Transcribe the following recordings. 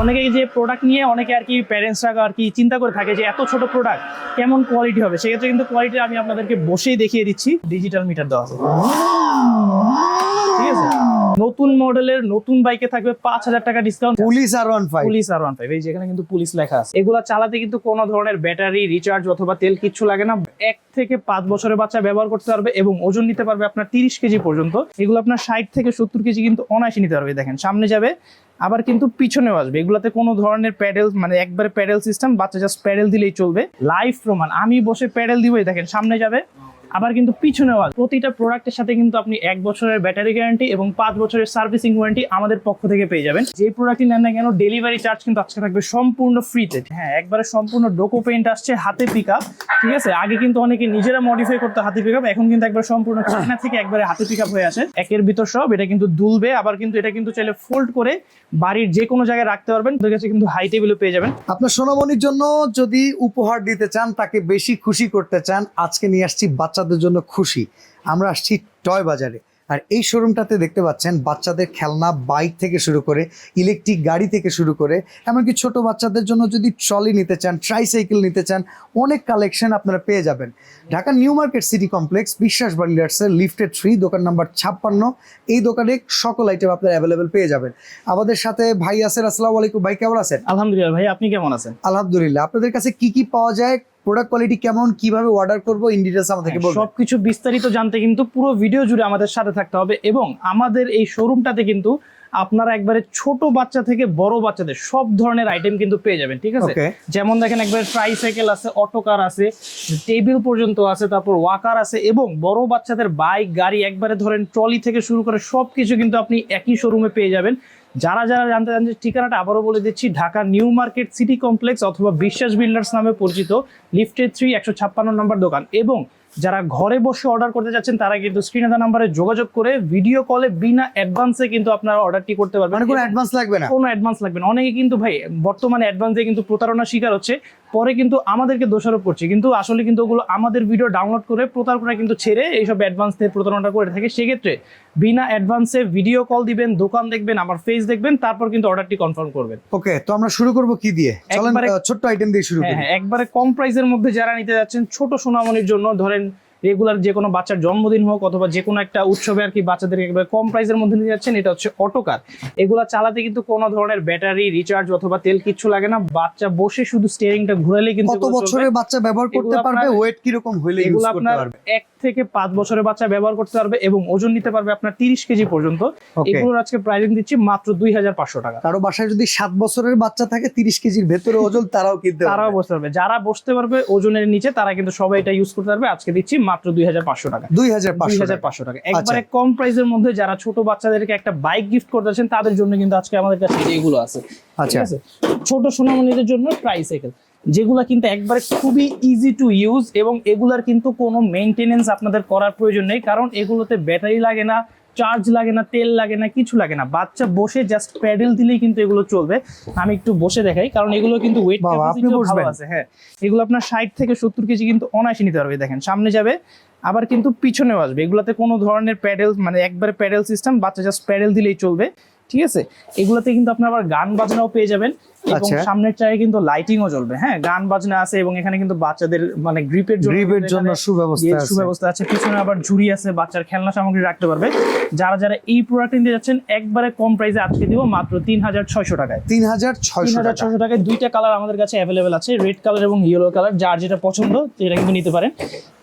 অনেকে যে প্রোডাক্ট নিয়ে অনেকে আর কি প্যারেন্টসরা আর কি চিন্তা করে থাকে যে এত ছোট প্রোডাক্ট কেমন কোয়ালিটি হবে? সেক্ষেত্রে কিন্তু কোয়ালিটি আমি আপনাদেরকে বসেই দেখিয়ে দিচ্ছি। ডিজিটাল মিটার দেওয়া আছে। ঠিক আছে? নতুন মডেলের নতুন বাইকে থাকবে পাঁচ হাজার টাকা discount police R one five police R one five এই যেখানে কিন্তু পুলিশ লেখা আছে। এগুলো চালাতে কিন্তু কোনো ধরনের ব্যাটারি রিচার্জ অথবা তেল কিচ্ছু লাগে না। এক থেকে পাঁচ বছরের বাচ্চা ব্যবহার করতে পারবে এবং ওজন নিতে পারবে আপনার তিরিশ কেজি পর্যন্ত। এগুলো আপনার ষাট থেকে সত্তর কেজি কিন্তু অনায়াসে নিতে পারবে। দেখেন সামনে যাবে আবার কিন্তু পিছনেও আসবে। এগুলাতে কোনো ধরনের প্যাডেল মানে একবারে প্যাডেল সিস্টেম বাচ্চা জাস্ট প্যাডেল দিলেই চলবে। লাইভ প্রমাণ আমি বসে প্যাডেল দিবই, দেখেন, সামনে যাবে। আবার কিন্তু পিছনেও আসবে প্রতিটা প্রোডাক্টের সাথে কিন্তু আপনি এক বছরের ব্যাটারি গ্যারান্টি এবং পাঁচ বছরের সার্ভিসিং ওয়ারেন্টি আমাদের পক্ষ থেকে পেয়ে যাবেন। যে প্রোডাক্টই নেন না কেন ডেলিভারি চার্জ কিন্তু আজকে থাকবে সম্পূর্ণ ফ্রিতে হ্যাঁ একবারে সম্পূর্ণ ডোকো পেইন্ট আসছে হাতে পিক ঠিক আছে? আগে কিন্তু অনেকে নিজেরা মডিফাই করতে হাতে পিক এখন কিন্তু একবার সম্পূর্ণ চায়না থেকে একবারে হাতে পিক হয়ে আসে। একের ভিতর সব, এটা কিন্তু দুলবে, আবার কিন্তু এটা কিন্তু চাইলে ফোল্ড করে বাড়ির যে কোনো জায়গায় রাখতে পারবেন, ওদের কাছে কিন্তু হাই টেবিলও পেয়ে যাবেন। আপনার সোনামণির জন্য যদি উপহার দিতে চান, তাকে বেশি খুশি করতে চান, আজকে নিয়ে আসছি বাচ্চাদের জন্য খুশি। আমরা আসছি টয় বাজারে। আর এই শোরুমটাতে দেখতে পাচ্ছেন বাচ্চাদের খেলনা বাইক থেকে শুরু করে ইলেকট্রিক গাড়ি থেকে শুরু করে এমনকি ছোট বাচ্চাদের জন্য যদি ট্রলি নিতে চান ট্রাইসাইকেল নিতে চান অনেক কালেকশন আপনারা পেয়ে যাবেন। Dhaka new market city complex Biswas বার্লিয়ার্সের lifted three দোকান নাম্বার ছাপ্পান্ন। এই দোকানে সকল আইটেম আপনারা অ্যাভেলেবেল পেয়ে যাবেন। আমাদের সাথে ভাই আছেন আসসালামু আলাইকুম। ভাই কেমন আছেন? আলহামদুলিল্লাহ ভাই আপনি কেমন আছেন? আলহামদুলিল্লাহ। আপনাদের কাছে কি কি পাওয়া যায়? প্রোডাক্ট কোয়ালিটি কেমন কীভাবে অর্ডার করব ইন ডিটেলস আমাদেরকে হ্যাঁ, সবকিছু বিস্তারিত জানতে কিন্তু পুরো ভিডিও জুড়ে আমাদের সাথে থাকতে হবে এবং আমাদের এই শোরুমটাতে কিন্তু আপনারা একবারে ছোট বাচ্চা থেকে বড় বাচ্চাদের সব ধরনের আইটেম কিন্তু পেয়ে যাবেন ঠিক আছে? যেমন দেখেন একবারে ট্রাইসাইকেল আছে অটো কার আছে টেবিল পর্যন্ত আছে তারপর ওয়াকার আছে এবং বড় বাচ্চাদের বাইক গাড়ি একবারে ধরেন ট্রলি থেকে শুরু করে সবকিছু কিন্তু আপনি একই শোরুমে পেয়ে যাবেন। যারা যারা জানতে চান যে ঠিকানাটা আবারও বলে দিচ্ছি Dhaka new market city complex অথবা বিশ্বাস বিল্ডার্স নামে পরিচিত লিফটেড থ্রি একশো ছাপ্পান্ন নম্বর দোকান। এবং যারা ঘরে বসে অর্ডার করতে যাচ্ছেন তারা কিন্তু স্ক্রিনে দেওয়া নাম্বারে যোগাযোগ করে ভিডিও কলে বিনা অ্যাডভান্সে কিন্তু আপনারা অর্ডারটি করতে পারবেন। মানে কোনো অ্যাডভান্স লাগবে না? কোনো অ্যাডভান্স লাগবে না। অনেকে কিন্তু ভাই বর্তমানে অ্যাডভান্সে কিন্তু প্রতারণার শিকার হচ্ছে। পরে কিন্তু আমাদেরকে দোষারোপ করছে। কিন্তু আসলে কিন্তু ওগুলো আমাদের ভিডিও ডাউনলোড করে প্রতারণা কিন্তু ছেড়ে এইসব অ্যাডভান্স থেকে প্রতারণা করে থাকে। সেক্ষেত্রে বিনা অ্যাডভান্সে ভিডিও কল দিবেন দোকান দেখবেন আমার ফেস দেখবেন তারপর কিন্তু অর্ডারটি কনফার্ম করবেন। ওকে তো আমরা শুরু করব কি দিয়ে? চলেন ছোট্ট আইটেম দিয়ে শুরু হ্যাঁ করি। হ্যাঁ একবারে কম প্রাইসের মধ্যে যারা নিতে যাচ্ছেন ছোট সোনামণির জন্য ধরেন রেগুলার যে কোনো বাচ্চার জন্মদিন হোক অথবা যে কোনো একটা উৎসবে আর কি বাচ্চাদের একবার কম প্রাইসের মধ্যে নিয়ে যাচ্ছেন এটা হচ্ছে অটোকার এগুলা চালাতে কিন্তু কোনো ধরনের ব্যাটারি রিচার্জ অথবা তেল কিচ্ছু লাগে না। বাচ্চা বসে শুধু স্টিয়ারিংটা ঘুরালে কিন্তু কত বছরের বাচ্চা ব্যবহার করতে পারবে? ওয়েট কীরকম হইলে ইউজ করতে আপনার পারবে? এক থেকে পাঁচ বছরের বাচ্চা ব্যবহার করতে পারবে এবং ওজন নিতে পারবে আপনার তিরিশ কেজি পর্যন্ত। এগুলোর আজকে প্রাইসিং দিচ্ছি মাত্র দুই হাজার পাঁচশো টাকা। কারও বাসায় যদি সাত বছরের বাচ্চা থাকে তিরিশ কেজির ভেতরে ওজন তারাও কিনতে তারাও বসতে পারবে। যারা বসতে পারবে ওজনের নিচে তারা কিন্তু সবাই এটা ইউজ করতে পারবে। আজকে দিচ্ছি মাত্র দুই হাজার পাঁচশো টাকা। দুই হাজার দুই পাঁচশো হাজার পাঁচশো টাকা। একবারে কম প্রাইসের মধ্যে যারা ছোট বাচ্চাদেরকে একটা বাইক গিফট করতে চাচ্ছেন তাদের জন্য কিন্তু আজকে আমাদের কাছে এগুলো আছে। আচ্ছা। ছোট সোনামণিদের জন্য ট্রাইসাইকেল যেগুলা কিন্তু একবারে খুবই ইজি টু ইউজ এবং এগুলার কিন্তু কোনো মেনটেনেন্স আপনাদের করার প্রয়োজন নেই কারণ এগুলোতে ব্যাটারি লাগে না চার্জ লাগে না তেল লাগে না কিছু লাগে না। বাচ্চা বসে জাস্ট প্যাডেল দিলেই কিন্তু এগুলো চলবে। আমি একটু বসে দেখাই কারণ এগুলো কিন্তু ওয়েট বসবেন? আছে হ্যাঁ। এগুলো আপনার ষাট থেকে সত্তর কেজি কিন্তু অনায়াসে নিতে পারবে দেখেন সামনে যাবে আবার কিন্তু পিছনেও আসবে। এগুলাতে কোনো ধরনের প্যাডেল মানে একবারে প্যাডেল সিস্টেম বাচ্চা জাস্ট প্যাডেল দিলেই চলবে। ঠিক আছে? এগুলাতে কিন্তু আপনার আবার গান বাজনাও পেয়ে যাবেন এবং আচ্ছা। সামনের চায়ে কিন্তু লাইটিংও জ্বলবে। হ্যাঁ গান বাজনা আছে এবং এখানে কিন্তু বাচ্চাদের মানে গ্রিপের জন্য গ্রিপের জন্য সুব্যবস্থা ইয়ে আছে। সুব্যবস্থা আছে। পিছনে আবার ঝুড়ি আছে বাচ্চার খেলনা সামগ্রী রাখতে পারবে। যারা যারা এই প্রোডাক্ট নিতে যাচ্ছেন একবারে কম প্রাইসে আজকে দিব মাত্র তিন হাজার ছয়শো টাকায়। তিন হাজার তিন ছয়শো হাজার টাকা ছশো টাকায় দুইটা কালার আমাদের কাছে অ্যাভেলেবেল আছে রেড কালার এবং ইয়েলো কালার যার যেটা পছন্দ সেটা কিন্তু নিতে পারেন।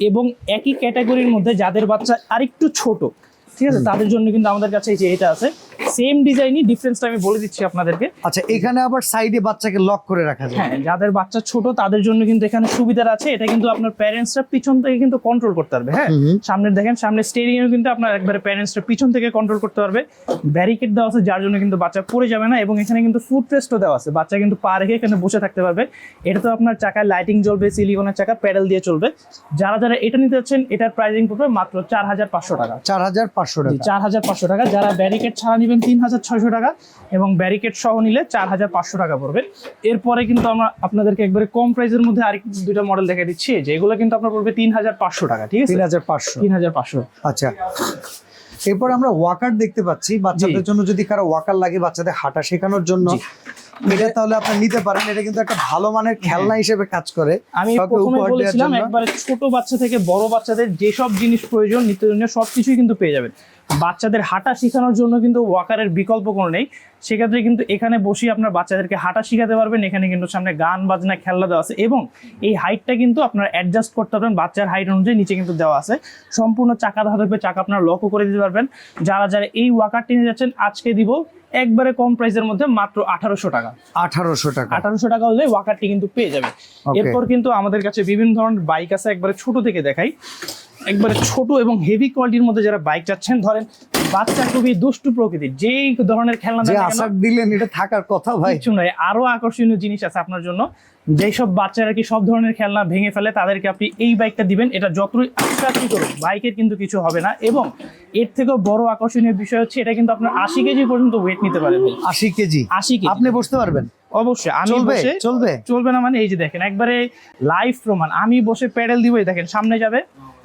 এবং একই ক্যাটাগরির মধ্যে যাদের বাচ্চা আরেকটু ছোট ঠিক আছে? তাদের জন্য কিন্তু আমাদের কাছে এই যে এটা আছে। সেম ডিজাইনই ডিফারেন্সটা আমি বলে দিচ্ছি আপনাদেরকে। আচ্ছা এখানে আবার সাইডে বাচ্চাকে লক করে রাখা যায়। হ্যাঁ যাদের বাচ্চা ছোট তাদের জন্য কিন্তু এখানে সুবিধা আছে। এটা কিন্তু আপনার প্যারেন্টসরা পিছন থেকে কিন্তু কন্ট্রোল করতে পারবে হ্যাঁ। সামনে দেখেন সামনে স্টেরিং কিন্তু আপনার একবারে প্যারেন্টসরা পিছন থেকে কন্ট্রোল করতে পারবে। ব্যারিকেড দেওয়া আছে যার জন্য কিন্তু বাচ্চা পড়ে যাবে না এবং এখানে কিন্তু ফুড রেস্টও দেওয়া আছে। বাচ্চা কিন্তু পা রেখে এখানে বসে থাকতে পারবে। এটা তো আপনার চাকায় লাইটিং জ্বলবে সিলিকনের চাকা প্যাডেল দিয়ে চলবে। যারা যারা এটা নিতে যাচ্ছেন এটার প্রাইসিং পড়বে মাত্র চার হাজার পাঁচশো টাকা। চার হাজার পাঁচশো টাকা। চার হাজার পাঁচশো টাকা। যারা ব্যারিকেড ছাড়া নেবেন তিন হাজার ছয়শো টাকা এবং ব্যারিকেড সহ নিলে চার হাজার পাঁচশো টাকা পড়বে এরপরে কিন্তু আমরা আপনাদেরকে একবারে কম প্রাইসের মধ্যে আরেক দুইটা মডেল দেখে দিচ্ছি। যেগুলো কিন্তু আপনার পড়বে তিন হাজার পাঁচশো টাকা ঠিক আছে? তিন হাজার পাঁচশো। তিন হাজার পাঁচশো। আচ্ছা। এরপর আমরা ওয়াকার দেখতে পাচ্ছি। বাচ্চাদের জন্য যদি কারও ওয়াকার লাগে বাচ্চাদের হাঁটা শেখানোর জন্য। এটা তাহলে আপনি নিতে পারেন। এটা কিন্তু একটা ভালো মানের খেলনা হিসেবে কাজ করে আমি প্রথমে উপহার বলেছিলাম। একবারে ছোট বাচ্চা থেকে বড় বাচ্চাদের যেসব জিনিস প্রয়োজন নিত্যজনীয় সবকিছুই কিন্তু পেয়ে যাবেন। বাচ্চাদের হাঁটা শেখানোর জন্য কিন্তু ওয়াকারের বিকল্প কোনো নেই। সেক্ষেত্রে কিন্তু এখানে বসে আপনার বাচ্চাদেরকে হাঁটা শেখাতে পারবেন। এখানে কিন্তু সামনে গান বাজনা খেলনা দেওয়া আছে এবং এই হাইটটা কিন্তু আপনার অ্যাডজাস্ট করতে পারবেন। বাচ্চার হাইট অনুযায়ী নিচে কিন্তু দেওয়া আছে। সম্পূর্ণ চাকা দেওয়া থাকবে চাকা আপনার লকও করে দিতে পারবেন। যারা যারা এই ওয়াকারটি নিয়ে যাচ্ছেন আজকে দিব একবারে কম প্রাইসের মধ্যে মাত্র আঠারোশো টাকা। আঠারোশো টাকা। আঠারোশো টাকা হলে ওয়াকারটি কিন্তু পেয়ে যাবে এরপর কিন্তু আমাদের কাছে বিভিন্ন ধরনের বাইক আছে। একবারে ছোট থেকে দেখাই। একবারে ছোট এবং হেভি কোয়ালিটির মধ্যে যারা বাইক চাচ্ছেন ধরেন বাচ্চা খুবই দুষ্টু প্রকৃতির যেই ধরনের খেলনা যে আশার দিলেন এটা থাকার কথা ভাই। কিচ্ছু নয় আরও আকর্ষণীয় জিনিস আছে আপনার জন্য। যেই সব বাচ্চারা কি সব ধরনের খেলনা ভেঙে ফেলে তাদেরকে আপনি এই বাইকটা দিবেন এটা যতই আস্তে করুন বাইকের কিন্তু কিছু হবে না। এবং এর থেকেও বড় আকর্ষণীয় বিষয় হচ্ছে এটা কিন্তু আপনার আশি কেজি পর্যন্ত ওয়েট নিতে পারে ভাই। আশি কেজি? আশি কেজি। আপনি বসতে পারবেন? অবশ্যই আমি বসে চলবে। চলবে না মানে এই যে দেখেন একবারে লাইভ প্রমাণ। আমি বসে প্যাডেল দিবই দেখেন সামনে যাবে।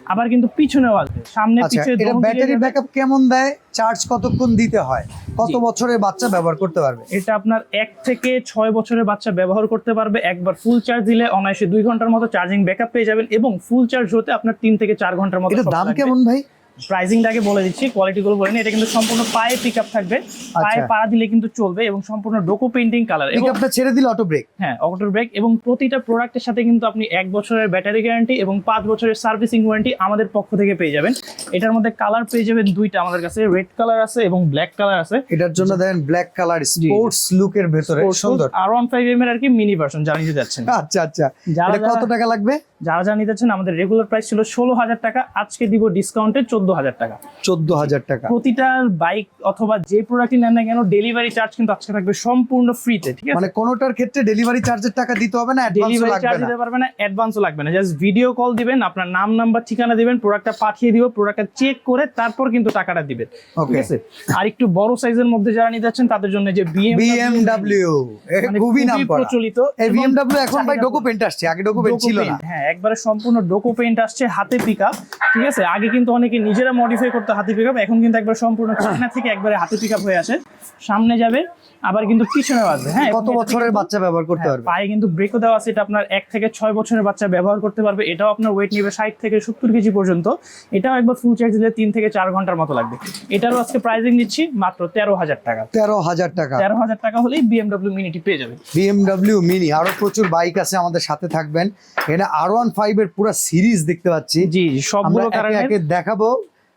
আবার কিন্তু পিছনেও আসবে সামনে আচ্ছা পিছনে এটা ব্যাটারি। ব্যাকআপ কেমন দেয়? চার্জ কতক্ষণ দিতে হয়? কত বছরের বাচ্চা ব্যবহার করতে পারবে? এটা আপনার এক থেকে ছয় বছরের বাচ্চা ব্যবহার করতে পারবে। একবার ফুল চার্জ দিলে অনায়াসে দুই ঘণ্টার মতো চার্জিং ব্যাকআপ পেয়ে যাবেন এবং ফুল চার্জ হতে আপনার তিন থেকে চার ঘণ্টার মতো এটা দাম কেমন ভাই? প্রাইসিংটাকে বলে দিচ্ছি কোয়ালিটি গুলো বলে নিই। এটা কিন্তু সম্পূর্ণ পায়ে পিক আপ থাকবে পায়ে আচ্ছা। পা দিলে কিন্তু চলবে এবং সম্পূর্ণ ডোকো পেন্টিং কালার এবং পিকআপটা ছেড়ে দিলে অটো ব্রেক হ্যাঁ অটো ব্রেক এবং প্রতিটা প্রোডাক্টের সাথে কিন্তু আপনি এক বছরের ব্যাটারি গ্যারান্টি এবং পাঁচ বছরের সার্ভিসিং ওয়ারেন্টি আমাদের পক্ষ থেকে পেয়ে যাবেন। এটার মধ্যে কালার পেয়ে যাবেন দুইটা আমাদের কাছে। রেড কালার আছে এবং ব্ল্যাক কালার আছে। এটার জন্য দেখেন ব্ল্যাক কালার স্পোর্টস লুকের ভেতরে সুন্দর। আর ওয়ান ফাইভ এম এর আর কি মিনি ভার্সন যা নিতে যাচ্ছেন। আচ্ছা আচ্ছা। যারা কত টাকা লাগবে? যারা যা নিতে যাচ্ছেন আমাদের রেগুলার প্রাইস ছিল ষোলো হাজার টাকা। আজকে দিব ডিসকাউন্টে চোদ্দ হাজার টাকা। চোদ্দ হাজার টাকা। প্রতিটা বাইক অথবা যে প্রোডাক্টই নেন না কেন ডেলিভারি চার্জ কিন্তু আজকে থাকবে সম্পূর্ণ ফ্রিতে ঠিক আছে? মানে কোনোটার ক্ষেত্রে ডেলিভারি চার্জের টাকা দিতে হবে না ডেলিভারি চার্জ দিতে পারবে না অ্যাডভান্সও লাগবে না। জাস্ট ভিডিও কল দিবেন আপনার নাম নাম্বার ঠিকানা দিবেন প্রোডাক্টটা পাঠিয়ে দিব প্রোডাক্টটা চেক করে তারপর কিন্তু টাকাটা দিবেন ঠিক আছে? আর একটু বড় সাইজের মধ্যে যারা নিতে যাচ্ছেন তাদের জন্য যে বিএম বিএমডব্লিউ মানে খুবই নাম প্রচলিত এই বিএমডব্লিউ এখন ভাই আসছে আগে ডোকো ছিল না। হ্যাঁ একবারে সম্পূর্ণ ডোকো পেইন্ট আসছে হাতে পিক ঠিক আছে? আগে কিন্তু অনেকে নিজেরা মডিফাই করতে হাতি পিক এখন কিন্তু একবার সম্পূর্ণ চায়না থেকে একবারে হাতি পিক হয়ে আসে। সামনে যাবে। আবার কিন্তু পিছনেও আসবে। হ্যাঁ কত বছরের বাচ্চা ব্যবহার করতে হ্যাঁ, পারবে? পায়ে কিন্তু ব্রেকও দেওয়া আছে এটা আপনার এক থেকে ছয় বছরের বাচ্চা ব্যবহার করতে পারবে এটাও আপনার ওয়েট নেবে ষাট থেকে সত্তর কেজি পর্যন্ত এটাও একবার ফুল চার্জ দিলে তিন থেকে চার ঘণ্টার মতো লাগবে। এটারও আজকে প্রাইসিং দিচ্ছি মাত্র তেরো হাজার টাকা। তেরো হাজার টাকা। তেরো হাজার টাকা হলেই বিএমডব্লিউ মিনিটি পেয়ে যাবে বিএমডব্লিউ মিনি আরও প্রচুর বাইক আছে আমাদের সাথে থাকবেন। এখানে আর ওয়ান ফাইভ এর পুরো সিরিজ দেখতে পাচ্ছি। জি সবগুলো কারণে দেখাবো।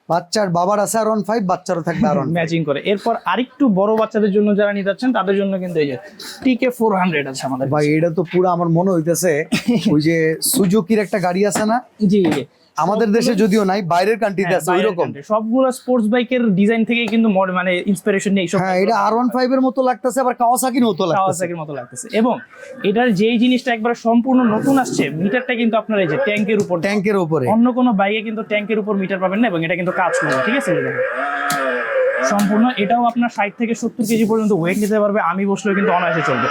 বাচ্চার বাবার আছে আর ওয়ান ফাইভ বাচ্চারও থাকবে আর ওয়ান ম্যাচিং করে। এরপর আরেকটু বড় বাচ্চাদের জন্য যারা নিতে যাচ্ছেন তাদের জন্য কিন্তু এই যে টিকে ফোর হান্ড্রেড আছে আমাদের ভাই এটা তো পুরো আমার মনে হইতেছে ওই যে সুজুকির একটা গাড়ি আছে না? জি জি। আমাদের দেশে যদিও নাই বাইরের কান্ট্রিতে হ্যাঁ, আছে ওইরকম। country। সবগুলো স্পোর্টস বাইকের ডিজাইন থেকেই কিন্তু মানে ইন্সপিরেশন নেই সব হ্যাঁ এটা আর ওয়ান ফাইভ এর মতো লাগতেছে আবার কাওয়াসাকির মতো লাগতেছে। কাওয়াসাকির মতো লাগতেছে। এবং এটার যেই জিনিসটা একবার সম্পূর্ণ নতুন আসছে মিটারটা কিন্তু আপনার এই যে ট্যাঙ্কের উপর ট্যাঙ্কের উপরে। অন্য কোনো বাইকে কিন্তু ট্যাঙ্কের উপর মিটার পাবেন না এবং এটা কিন্তু কাজ করবে ঠিক আছে? সম্পূর্ণ এটাও আপনার ষাট থেকে সত্তর কেজি পর্যন্ত ওয়েট নিতে পারবে আমি বসলেও কিন্তু অনায়াসে চলবে।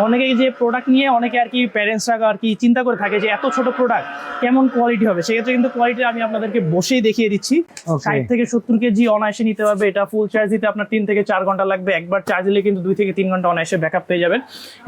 অনেকে যে প্রোডাক্ট নিয়ে অনেকে আর কি প্যারেন্টসরা আর কি চিন্তা করে থাকে যে এত ছোট প্রোডাক্ট কেমন কোয়ালিটি হবে? সেক্ষেত্রে কিন্তু কোয়ালিটি আমি আপনাদেরকে বসেই দেখিয়ে দিচ্ছি. ষাট থেকে সত্তর কেজি অনায়াসে নিতে পারবে এটা ফুল চার্জ দিতে আপনার তিন থেকে চার ঘণ্টা লাগবে। একবার চার্জ দিলে কিন্তু দুই থেকে তিন ঘণ্টা অনায়াসে ব্যাকআপ পেয়ে যাবেন।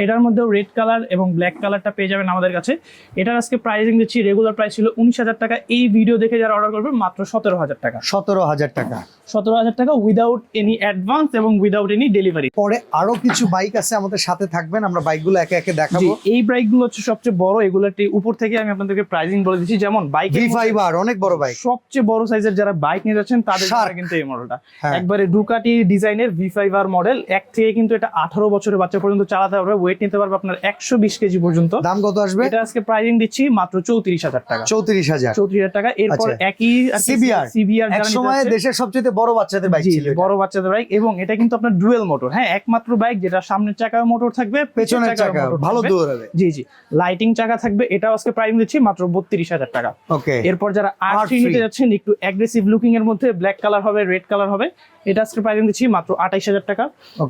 এটার মধ্যেও রেড কালার এবং ব্ল্যাক কালারটা পেয়ে যাবেন আমাদের কাছে। এটার আজকে প্রাইসিং দিচ্ছি রেগুলার প্রাইস ছিল উনিশ হাজার টাকা। এই ভিডিও দেখে যারা অর্ডার করবে মাত্র সতেরো হাজার টাকা। সতেরো হাজার টাকা। সতেরো হাজার টাকা উইদাউট এনি অ্যাডভান্স এবং উইদাউট এনি ডেলিভারি পরে আরও কিছু বাইক আছে আমাদের সাথে থাকবেন। আমরা বাইকগুলো একে একে দেখাবো। এই বাইকগুলো হচ্ছে সবচেয়ে বড়। এগুলো উপর থেকে আমি আপনাদেরকে প্রাইসিং বলে দিচ্ছি। যেমন বাইক ভি ফাইভ আর অনেক বড় বাইক সবচেয়ে বড় সাইজের যারা বাইক নিয়ে যাচ্ছেন তাদের জন্য কিন্তু এই মডেলটা হ্যাঁ। একবারে ডুকাটি ডিজাইনের ভি ফাইভ আর মডেল এক থেকে কিন্তু এটা আঠারো বছরের বাচ্চা পর্যন্ত চালাতে পারবে। ওয়েট নিতে পারবে আপনার একশো বিশ কেজি পর্যন্ত। দাম কত আসবে? এটা আজকে প্রাইসিং দিচ্ছি মাত্র চৌত্রিশ হাজার টাকা। চৌত্রিশ হাজার। চৌত্রিশ হাজার টাকা। এরপর আচ্ছা। একই CBR সিবিআর এক সময় দেশের সবচেয়ে বড় বাচ্চাদের বাইক ছিল বড় বাচ্চাদের বাইক এবং এটা কিন্তু আপনার ডুয়েল মোটর হ্যাঁ একমাত্র বাইক যেটা সামনের চাকায় মোটর থাকবে পেছনের চাকা ভালো দৌড়াবে। জি জি। লাইটিং চাকা থাকবে এটা আজকে প্রাইস দিচ্ছি মাত্র বত্রিশ হাজার টাকা। ওকে এরপর যারা আর থ্রি নিতে যাচ্ছেন একটু অ্যাগ্রেসিভ লুকিং এর মধ্যে ব্ল্যাক কালার হবে রেড কালার হবে এটা আজকে প্রাইস দিচ্ছি মাত্র আঠাইশ হাজার টাকা।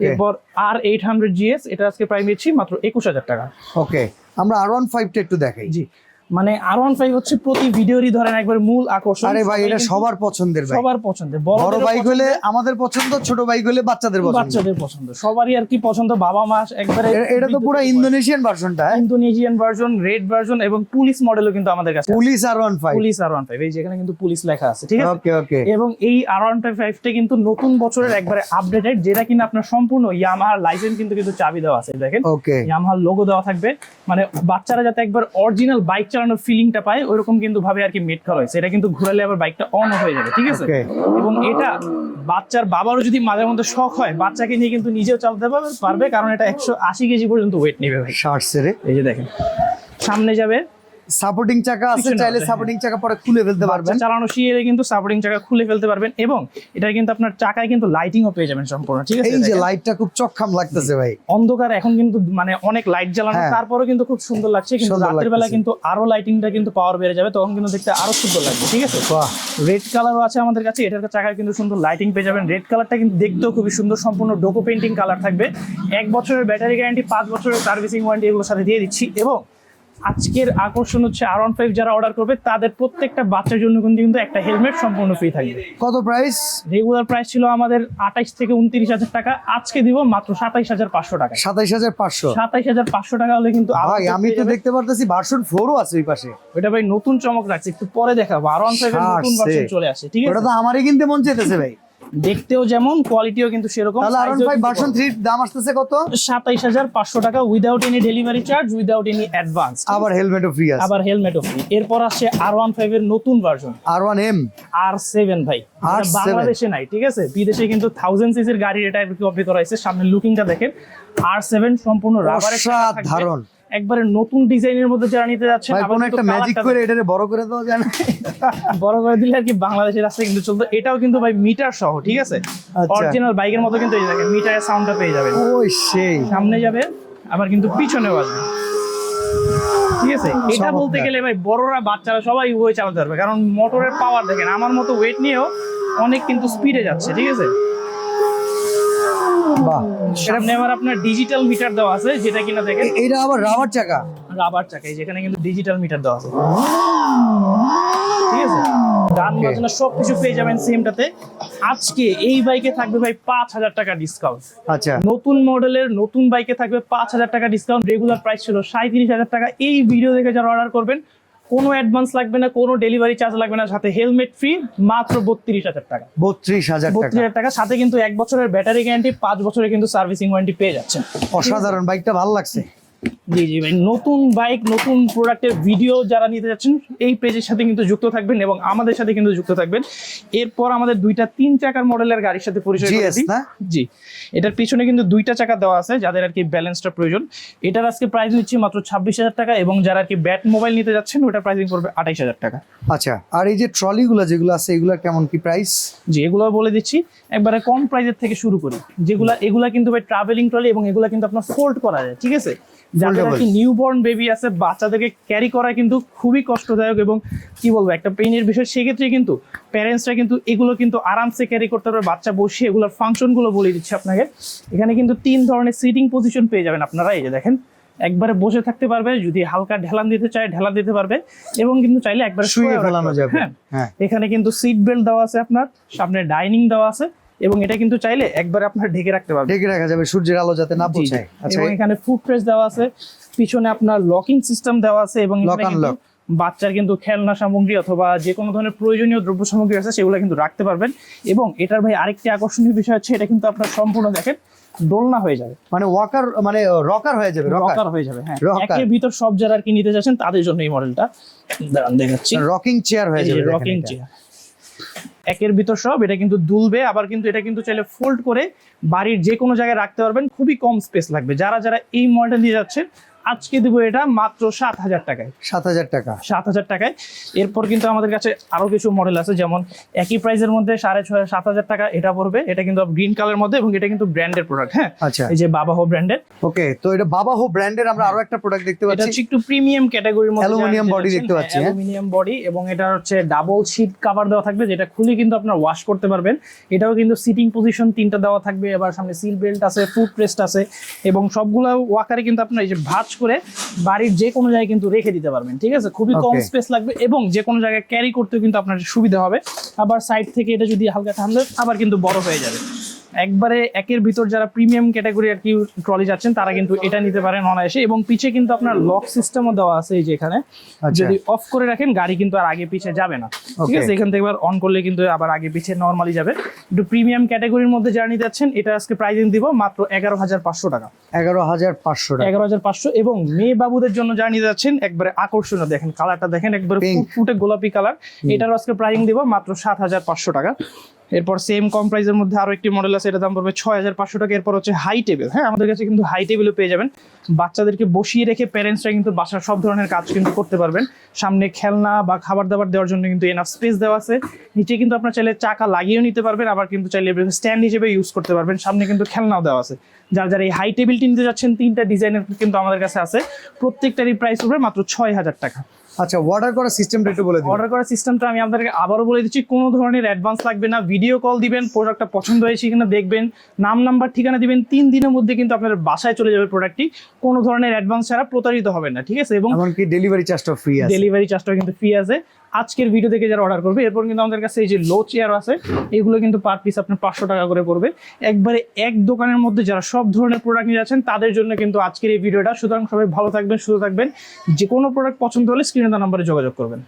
এরপর আর এইট হান্ড্রেড জিএস এটা আজকে প্রাইস দিচ্ছি মাত্র একুশ হাজার টাকা। ওকে আমরা আর ওয়ান ফাইভটা একটু দেখাই। জি। মানে আর ওয়ান ফাইভ হচ্ছে প্রতি ভিডিওরই ধরেন একবার মূল আকর্ষণ। আরে ভাই এটা সবার পছন্দের ভাই সবার পছন্দের। বড় বাইক হলে আমাদের পছন্দ ছোট বাইক হলে বাচ্চাদের পছন্দ। বাচ্চাদের পছন্দ। সবারই আর কি পছন্দ বাবা মা একবারে এটা তো পুরো ইন্দোনেশিয়ান ভার্সনটা ইন্দোনেশিয়ান ভার্সন রেড ভার্সন এবং পুলিশ মডেলও কিন্তু আমাদের কাছে police R one five police R one five এই যেখানে কিন্তু পুলিশ লেখা আছে ঠিক আছে? ওকে ওকে এবং এই আর ওয়ান ফাইভ ফাইভটা কিন্তু নতুন বছরের একবারে আপডেটেড যেটা কিনা আপনার সম্পূর্ণ ইয়ামাহার লাইসেন্স কিন্তু কিন্তু চাবি দেওয়া আছে দেখেন? ওকে ইয়ামাহার লোগো দেওয়া থাকবে। মানে বাচ্চারা যাতে একবার অরিজিনাল বাইক চালানোর ফিলিংটা পায় ওইরকম কিন্তু ভাবে আর কি মেট করা হয়েছে এটা কিন্তু ঘুরালে আবার বাইকটা অন হয়ে যাবে ঠিক আছে? এবং এটা বাচ্চার বাবারও যদি মাঝে মধ্যে শখ হয় বাচ্চাকে নিয়ে কিন্তু নিজেও চালাতে পারবে পারবে কারণ এটা একশো আশি কেজি পর্যন্ত ওয়েট নেবে ভাই। শার্ট সেরে এই যে দেখেন সামনে যাবে সাপোর্টিং চাকা আছে চাইলে সাপোর্টিং চাকা পরে খুলে ফেলতে পারবেন। চালানো শিখে কিন্তু সাপোর্টিং চাকা খুলে ফেলতে পারবেন এবং এটা কিন্তু আপনার চাকায় কিন্তু লাইটিংও পেয়ে যাবেন সম্পূর্ণ ঠিক আছে? এই যে লাইটটা খুব চকখাম লাগতেছে ভাই। অন্ধকার এখন কিন্তু মানে অনেক লাইট জ্বালানো হ্যাঁ। তারপরেও কিন্তু খুব সুন্দর লাগছে কিন্তু রাতের বেলা কিন্তু আরও লাইটিংটা কিন্তু পাওয়ার বেড়ে যাবে তখন কিন্তু দেখতে আরও সুন্দর লাগবে ঠিক আছে? রেড কালারও আছে আমাদের কাছে এটার চাকায় কিন্তু সুন্দর লাইটিং পেয়ে যাবেন। রেড কালারটা কিন্তু দেখতেও খুবই সুন্দর সম্পূর্ণ ডোকো পেন্টিং কালার থাকবে। এক বছরের ব্যাটারি গ্যারান্টি পাঁচ বছরের সার্ভিসিং ওয়ারেন্টি এগুলোর সাথে দিয়ে দিচ্ছি এবং আজকের আকর্ষণ হচ্ছে আর ওয়ান ফাইভ যারা অর্ডার করবে তাদের প্রত্যেকটা বাচ্চার জন্য কিন্তু কিন্তু একটা হেলমেট সম্পূর্ণ ফ্রি থাকবে। কত প্রাইস রেগুলার প্রাইস ছিল আমাদের আঠাইশ থেকে উনত্রিশ হাজার টাকা আজকে দিব মাত্র সাতাইশ হাজার পাঁচশো টাকা সাতাইশ হাজার পাঁচশো? সাতাইশ হাজার পাঁচশো টাকা হলে কিন্তু ভাই আমি তো দেখতে পারতেছি ভার্সন ফোরও আছে ওই পাশে। ওটা ভাই নতুন চমক রাখছে একটু পরে দেখাবো। আর ওয়ান ফাইভ নতুন ভার্সন চলে আসে ঠিক আছে? ওটা তো আমারই কিনতে মন চাইতেছে ভাই। দেখতেও যেমন কোয়ালিটিও কিন্তু সেরকম। ভার্সন থ্রির দাম আসতেছে কত? সাতাইশ হাজার পাঁচশো টাকা without any delivery charge without any advance আবার হেলমেটও ফ্রি আছে। আবার হেলমেটও ফ্রি এরপর আসছে আর ওয়ান ফাইভ এর নতুন version R one M R seven ভাই। R7 এটা বাংলাদেশে নাই ঠিক আছে? বিদেশে কিন্তু থাউজেন্ড সিসির গাড়ি এটা কপি করা হয়েছে সামনে লুকিংটা দেখেন। আর সেভেন সম্পূর্ণ রাবারের অসাধারণ। একবারে নতুন ডিজাইনের মধ্যে যারা নিতে যাচ্ছেন কোনো একটা ম্যাজিক করে এটারে বড় করে দেওয়া যায় না বড় করে দিলে আর কি বাংলাদেশের রাস্তায় কিন্তু চলতো। এটাও কিন্তু ভাই মিটার সহ ঠিক আছে? আচ্ছা। অরিজিনাল বাইকের মতো কিন্তু এই দেখেন মিটারের সাউন্ডটা পেয়ে যাবেন। ওই সেই। সামনে যাবে আবার কিন্তু পিছনেও আসবে। ঠিক আছে? এটা বলতে গেলে ভাই বড়রা বাচ্চারা সবাই উভয় চালাতে পারবে। কারণ মোটরের পাওয়ার দেখেন আমার মতো ওয়েট নিয়েও অনেক কিন্তু স্পিডে যাচ্ছে ঠিক আছে? বাহ। সামনে আবার আপনার ডিজিটাল মিটার দেওয়া আছে যেটা কিনা দেখেন। এটা আবার রাবার চাকা? রাবার চাকা যেখানে কিন্তু ডিজিটাল মিটার দেওয়া আছে। ঠিক আছে? গান Okay. বাজনা সবকিছু পেয়ে যাবেন সেমটাতে আজকে এই বাইকে থাকবে ভাই পাঁচ হাজার টাকা ডিসকাউন্ট আচ্ছা। নতুন মডেলের নতুন বাইকে থাকবে পাঁচ হাজার টাকা ডিসকাউন্ট রেগুলার প্রাইস ছিল সাঁত্রিশ হাজার টাকা। এই ভিডিও দেখে যারা অর্ডার করবেন কোনো অ্যাডভান্স লাগবে না কোনো ডেলিভারি চার্জ লাগবে না সাথে হেলমেট ফ্রি মাত্র বত্রিশ হাজার টাকা। বত্রিশ হাজার বত্রিশ হাজার টাকা সাথে কিন্তু এক বছরের ব্যাটারি গ্যারান্টি পাঁচ বছরের কিন্তু সার্ভিসিং ওয়ারেন্টি পেয়ে যাচ্ছেন। অসাধারণ বাইকটা ভালো লাগছে। জি জি ভাই। নতুন বাইক নতুন প্রোডাক্টের ভিডিও যারা নিতে যাচ্ছেন এই পেজের সাথে কিন্তু যুক্ত থাকবেন এবং আমাদের সাথে কিন্তু যুক্ত থাকবেন। এরপর আমাদের দুইটা তিন চাকার মডেলের গাড়ির সাথে পরিচয়? জি। এটার পিছনে কিন্তু দুইটা চাকা দেওয়া আছে যাদের আর কি ব্যালেন্সটা প্রয়োজন। এটার আজকে প্রাইস নিচ্ছি মাত্র ছাব্বিশ হাজার টাকা এবং যারা আর কি ব্যাট মোবাইল নিতে যাচ্ছেন ওটার প্রাইসিং পড়বে আঠাইশ হাজার টাকা। আচ্ছা আর এই যে ট্রলিগুলো যেগুলো আছে এগুলো কেমন কি প্রাইস জি এগুলো বলে দিচ্ছি। একবারে কম প্রাইসের থেকে শুরু করি। যেগুলা এগুলা কিন্তু ভাই ট্রাভেলিং ট্রলি এবং এগুলো কিন্তু আপনার ফোল্ড করা যায় ঠিক আছে? যাদের আর কি নিউবর্ন বেবি আছে বাচ্চাদেরকে ক্যারি করা কিন্তু খুবই কষ্টদায়ক এবং কি বলব একটা পেইনের বিষয় সেক্ষেত্রে কিন্তু প্যারেন্টসরা কিন্তু এগুলো কিন্তু আরামসে ক্যারি করতে পারবে বাচ্চা বসে এগুলোর ফাংশনগুলো বলে দিচ্ছি আপনাকে। এখানে কিন্তু তিন ধরনের সিটিং পজিশন পেয়ে যাবেন আপনারা এই যে দেখেন। একবারে বসে থাকতে পারবে যদি হালকা ঢেলান দিতে চায় ঢেলান দিতে পারবে এবং কিন্তু চাইলে একবারে শুয়ে ফেলানো যাবে হ্যাঁ হ্যাঁ। এখানে কিন্তু সিট বেল্ট দেওয়া আছে আপনার সামনে ডাইনিং দেওয়া আছে। এবং এটা কিন্তু চাইলে একবারে আপনার ঢেকে রাখতে পারবে ঢেকে রাখা যাবে সূর্যের আলো যাতে না। পৌঁছায়। আচ্ছা এবং এখানে ফুড প্রেস দেওয়া আছে পিছনে আপনার লকিং সিস্টেম দেওয়া আছে এবং কিন্তু বাচ্চার কিন্তু খেলনা সামগ্রী অথবা যে কোনো ধরনের প্রয়োজনীয় দ্রব্য সামগ্রী আছে সেগুলো কিন্তু রাখতে পারবেন। এবং এটার ভাই আরেকটি আকর্ষণীয় বিষয় হচ্ছে এটা কিন্তু আপনার সম্পূর্ণ দেখেন দোলনা হয়ে যাবে। মানে ওয়াকার মানে রকার হয়ে যাবে রকার হয়ে যাবে হ্যাঁ। একের ভিতর সব যারা আর কি নিতে যাচ্ছেন তাদের জন্য এই মডেলটা দেখাচ্ছি। রকিং চেয়ার হয়ে যাবে রকিং চেয়ার একের ভিতর সব, এটা কিন্তু দুলবে, আবার কিন্তু এটা কিন্তু চাইলে ফোল্ড করে বাড়ির যে কোনো জায়গায় রাখতে পারবেন। খুবই কম স্পেস লাগবে। যারা যারা এই মডেল নিয়ে যাচ্ছেন আজকে দেবো এটা মাত্র সাত হাজার টাকায়। সাত হাজার টাকা। সাত হাজার টাকায়। এরপর কিন্তু আমাদের কাছে আরও কিছু মডেল আছে যেমন একই প্রাইসের মধ্যে সাড়ে ছয় সাত হাজার টাকা এটা পড়বে। এটা কিন্তু গ্রিন কালার মধ্যে এবং এটা কিন্তু ব্র্যান্ডের প্রোডাক্ট হ্যাঁ? আচ্ছা। এই যে বাবা হো ব্র্যান্ডের ওকে তো এটা বাবা হো ব্র্যান্ডের আমরা আরও একটা প্রোডাক্ট দেখতে পাচ্ছি। হচ্ছে একটু প্রিমিয়াম ক্যাটাগরির মধ্যে Aluminium body দেখতে পাচ্ছি, হ্যাঁ? অ্যালুমিনিয়াম বডি এবং এটা হচ্ছে ডাবল শীট কভার দেওয়া থাকবে যেটা খুলে কিন্তু আপনার ওয়াশ করতে পারবেন। এটাও কিন্তু সিটিং পজিশন তিনটা দেওয়া থাকবে। এবার সামনে সিল বেল্ট আছে ফুট প্রেস্ট আছে এবং সবগুলো ওয়াকারে কিন্তু আপনার এই যে ভাঁজ করে বাড়ির যে কোনো জায়গায় কিন্তু রেখে দিতে পারবেন ঠিক আছে? খুবই কম স্পেস লাগবে এবং যে কোনো জায়গায় ক্যারি করতেও কিন্তু আপনার সুবিধা হবে। আবার সাইড থেকে এটা যদি হালকা ঠান্ডা আবার কিন্তু বড় হয়ে যাবে। একবারে একের ভিতর যারা প্রিমিয়াম ক্যাটাগরি আর কি ট্রলি যাচ্ছেন তারা কিন্তু এটা নিতে পারেন অনায়াসে। এবং পিছে কিন্তু আপনার লক সিস্টেমও দেওয়া আছে এই যে এখানে। আচ্ছা। যদি অফ করে রাখেন গাড়ি কিন্তু আর আগে পিছে যাবে না। ঠিক আছে? এখান থেকে আবার অন করলে কিন্তু আবার আগে পিছে নর্মালি যাবে। একটু প্রিমিয়াম ক্যাটাগরির মধ্যে যারা নিতে যাচ্ছেন এটা আজকে প্রাইজিং দিব মাত্র এগারো হাজার পাঁচশো টাকা। এগারো হাজার পাঁচশো টাকা। এগারো হাজার পাঁচশো এবং মেয়ে বাবুদের জন্য যারা নিতে যাচ্ছেন একবারে আকর্ষণীয় দেখেন কালারটা দেখেন একবারে. ফুটে গোলাপি কালার এটারও আজকে প্রাইজিং দিব মাত্র সাত হাজার পাঁচশো টাকা। এরপর সেম কম প্রাইসের মধ্যে আরও একটি মডেল আছে এটা দাম পড়বে ছয় হাজার পাঁচশো টাকা। এরপর হচ্ছে হাই টেবিল হ্যাঁ আমাদের কাছে কিন্তু হাই টেবিলও পেয়ে যাবেন। বাচ্চাদেরকে বসিয়ে রেখে প্যারেন্টসরা কিন্তু বাসার সব ধরনের কাজ কিন্তু করতে পারবেন। সামনে খেলনা বা খাবার দাবার দেওয়ার জন্য কিন্তু এনাফ স্পেস দেওয়া আছে। নিচে কিন্তু আপনার চাইলে চাকা লাগিয়েও নিতে পারবেন, আবার কিন্তু চাইলে স্ট্যান্ড হিসেবে ইউজ করতে পারবেন। সামনে কিন্তু খেলনাও দেওয়া আছে। যারা যারা এই হাই টেবিলটি নিতে যাচ্ছেন, তিনটা ডিজাইনের কিন্তু আমাদের কাছে আছে। প্রত্যেকটারই প্রাইস পড়বে মাত্র ছয় হাজার টাকা। আচ্ছা অর্ডার করার সিস্টেমটা একটু বলে দিন। অর্ডার করার সিস্টেমটা আমি আপনাদেরকে আবারও বলে দিচ্ছি কোনো ধরনের অ্যাডভান্স লাগবে না ভিডিও কল দিবেন প্রোডাক্টটা পছন্দ হয়েছে কিনা দেখবেন নাম নাম্বার ঠিকানা দিবেন তিন দিনের মধ্যে কিন্তু আপনার বাসায় চলে যাবে প্রোডাক্টটি কোনো ধরনের অ্যাডভান্স ছাড়া প্রতারিত হবেন না ঠিক আছে? এবং এমনকি ডেলিভারি চার্জটা ফ্রি আছে। ডেলিভারি চার্জটা কিন্তু ফ্রি আছে। আজকের ভিডিও দেখে যারা অর্ডার করবে, এরপর কিন্তু আমাদের কাছে এই যে লো চেয়ার আছে, এগুলো কিন্তু পার পিস আপনার পাঁচশো টাকা করে পড়বে। একবারে এক দোকানের মধ্যে যারা সব ধরনের প্রোডাক্ট নিয়ে যাচ্ছেন, তাদের জন্য কিন্তু আজকের এই ভিডিওটা সুতরাং সবাই ভালো থাকবেন, সুস্থ থাকবেন। যে কোনো প্রোডাক্ট পছন্দ হলে স্ক্রিনে তার নাম্বারে যোগাযোগ করবেন।